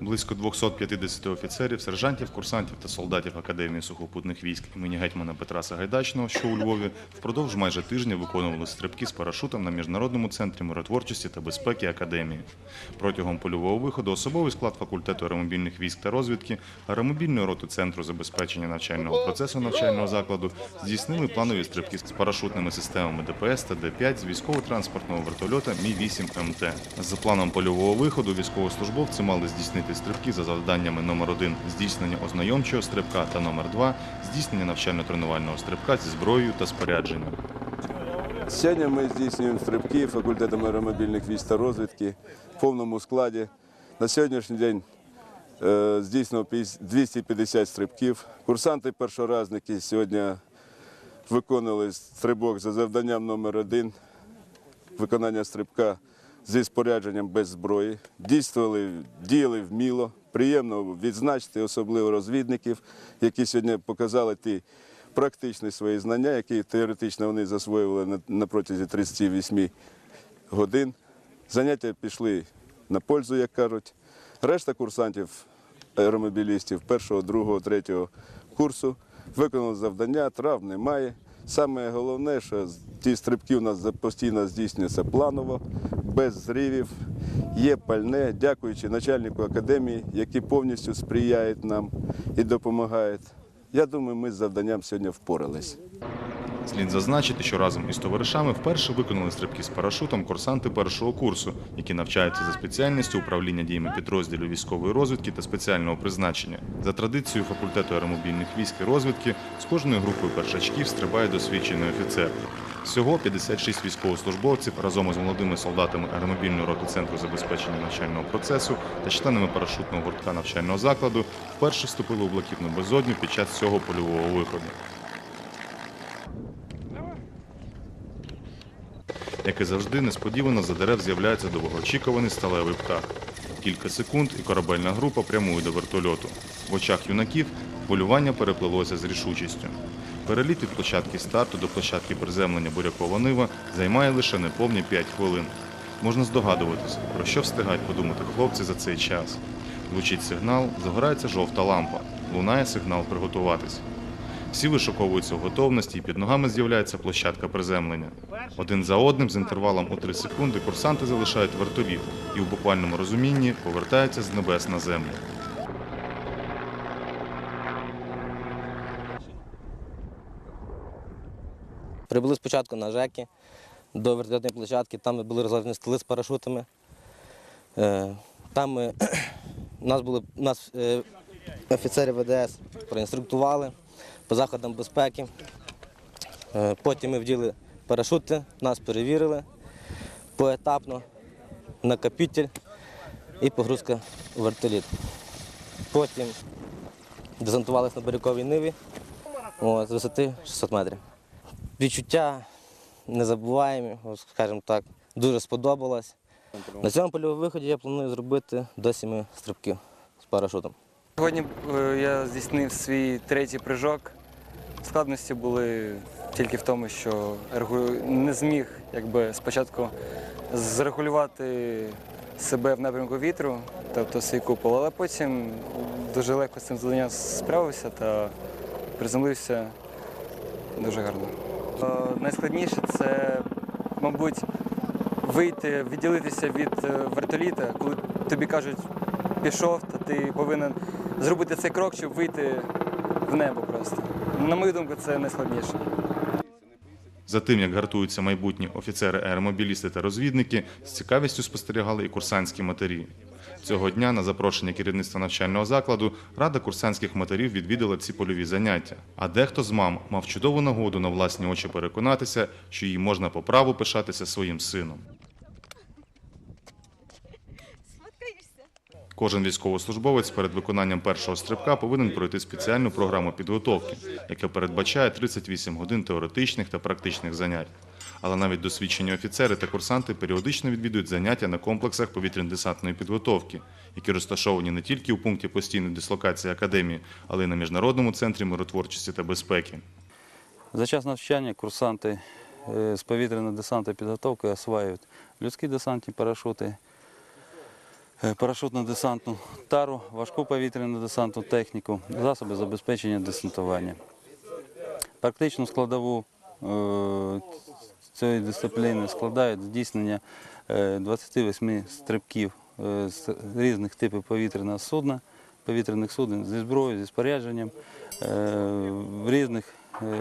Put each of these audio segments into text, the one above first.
Близько 250 офіцерів, сержантів, курсантів та солдатів Академії сухопутних військ імені гетьмана Петра Сагайдачного, що у Львові, впродовж майже тижня виконували стрибки з парашутом на міжнародному центрі миротворчості та безпеки Академії. Протягом польового виходу особовий склад факультету аеромобільних військ та розвідки, аеромобільної роти центру забезпечення навчального процесу навчального закладу здійснили планові стрибки з парашутними системами ДПС та Д-5 з військово-транспортного вертольота Мі-8 МТ. За планом польового виходу військовослужбовці мали здійснити стрибки за завданнями номер 1 здійснення ознайомчого стрибка та номер 2 здійснення навчально-тренувального стрибка зі зброєю та спорядженням. Сьогодні ми здійснюємо стрибки факультетом аеромобільних військ та розвідки в повному складі. На сьогоднішній день е, здійснено 50 250 стрибків. Курсанти першоразники сьогодні виконали стрибок за завданням номер один виконання стрибка зі спорядженням без зброї. Дійствували, діяли вміло. Приємно відзначити особливо розвідників, які сьогодні показали ті практичні свої знання, які теоретично вони засвоювали на, протязі 38 годин. Заняття пішли на пользу, як кажуть. Решта курсантів, аеромобілістів першого, другого, третього курсу виконали завдання, трав немає. Саме головне, що ті стрибки у нас постійно здійснюються планово, без зривів. Є пальне, дякуючи начальнику академії, який повністю сприяє нам і допомагає. Я думаю, ми з завданням сьогодні впорались. Слід зазначити, що разом із товаришами вперше виконали стрибки з парашутом курсанти першого курсу, які навчаються за спеціальністю управління діями підрозділів військової розвідки та спеціального призначення. За традицією факультету аеромобільних військ і розвідки з кожною групою першачків стрибає досвідчений офіцер. Всього 56 військовослужбовців разом із молодими солдатами аеромобільної роти центру забезпечення навчального процесу та членами парашутного гуртка навчального закладу вперше вступили у блакитну безодню під час цього польового виходу. Як і завжди, несподівано за дерев з'являється довгоочікуваний сталевий птах. Кілька секунд і корабельна група прямує до вертольоту. В очах юнаків полювання переплилося з рішучістю. Переліт від площадки старту до площадки приземлення бурякова нива займає лише неповні 5 хвилин. Можна здогадуватися, про що встигають подумати хлопці за цей час. Звучить сигнал, загорається жовта лампа. Лунає сигнал приготуватись. Всі вишуковуються в готовності, і під ногами з'являється площадка приземлення. Один за одним з інтервалом у 3 секунди курсанти залишають вертоліт і у буквальному розумінні повертаються з небес на землю. Прибули спочатку на ЖЕКи до вертольотної площадки, там ми були розложені столи з парашутами. Е, Там ми, нас були нас е, офіцери ВДС проінструктували по заходам безпеки. Е, Потім ми вділи парашути, нас перевірили поетапно, накопитель і погрузка у вертоліт. Потім десантувалися на баряковій ниві о, з висоти 600 метрів. Відчуття незабуваємі, скажімо так, дуже сподобалось. На цьому польовому виході я планую зробити до сіми стрибків з парашутом. Сьогодні е, я здійснив свій третій прыжок. Складності були тільки в тому, що не зміг якби, спочатку зрегулювати себе в напрямку вітру, тобто свій купол, але потім дуже легко з цим завданням справився та приземлився дуже гарно. Е, Найскладніше це, мабуть, вийти, відділитися від е, вертоліта, коли тобі кажуть, пішов, то ти повинен зробити цей крок, щоб вийти в небо просто. На мою думку, це найскладніше. За тим, як гартуються майбутні офіцери, аеромобілісти та розвідники, з цікавістю спостерігали і курсантські матері. Цього дня на запрошення керівництва навчального закладу рада курсантських матерів відвідала ці польові заняття. А дехто з мам мав чудову нагоду на власні очі переконатися, що їй можна по праву пишатися своїм сином. Кожен військовослужбовець перед виконанням першого стрибка повинен пройти спеціальну програму підготовки, яка передбачає 38 годин теоретичних та практичних занять. Але навіть досвідчені офіцери та курсанти періодично відвідують заняття на комплексах повітряно-десантної підготовки, які розташовані не тільки у пункті постійної дислокації академії, але й на міжнародному центрі миротворчості та безпеки. За час навчання курсанти е, з повітряної десантної підготовки осваюють людські десантні парашути, парашутно-десантну тару, важку повітряну десантну техніку, засоби забезпечення десантування. Практичну складову е, цієї дисципліни складають здійснення е, 28 стрибків е, з різних типів повітряного судна, повітряних суден зі зброєю, зі спорядженням е, в різних е,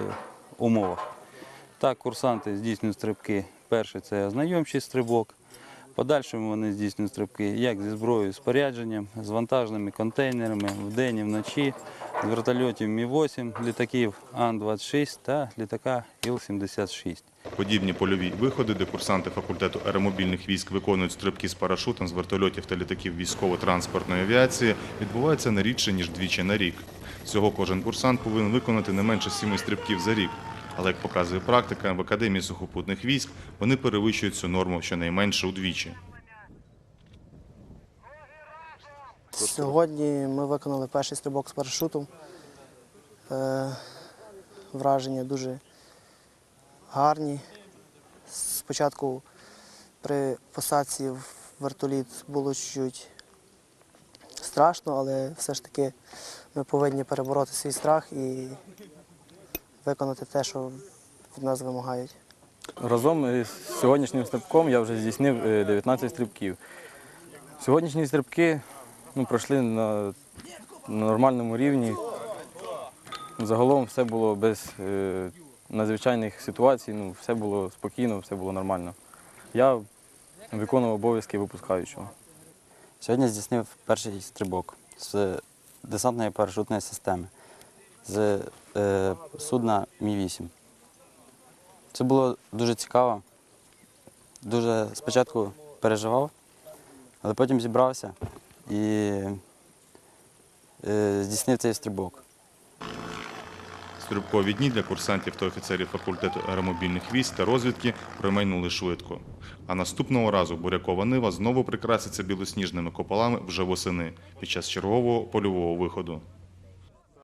умовах. Так, курсанти здійснюють стрибки. Перший це ознайомчий стрибок. Подальшому вони здійснюють стрибки як зі зброєю, спорядженням, з вантажними контейнерами вдень і вночі, з вертольотів Мі-8, літаків Ан-26 та літака Іл-76. Подібні польові виходи, де курсанти факультету аеромобільних військ виконують стрибки з парашутом з вертольотів та літаків військово-транспортної авіації, відбуваються не рідше, ніж двічі на рік. Всього кожен курсант повинен виконати не менше сіми стрибків за рік. Але, як показує практика, в Академії сухопутних військ вони перевищують цю норму щонайменше удвічі. Сьогодні ми виконали перший стрибок з парашутом. Е, враження дуже гарні. Спочатку при посадці в вертоліт було чуть страшно, але все ж таки ми повинні перебороти свій страх і виконати те, що від нас вимагають. Разом з сьогоднішнім стрибком я вже здійснив е, 19 стрибків. Сьогоднішні стрибки ну, пройшли на на нормальному рівні. Загалом все було без е, надзвичайних ситуацій, ну, все було спокійно, все було нормально. Я виконував обов'язки випускаючого. Сьогодні здійснив перший стрибок з десантної парашутної системи з е, судна Мі-8. Це було дуже цікаво. Дуже спочатку переживав, але потім зібрався і е, здійснив цей стрибок. Стрибкові дні для курсантів та офіцерів факультету аеромобільних військ та розвідки промайнули швидко. А наступного разу бурякова нива знову прикраситься білосніжними куполами вже восени під час чергового польового виходу.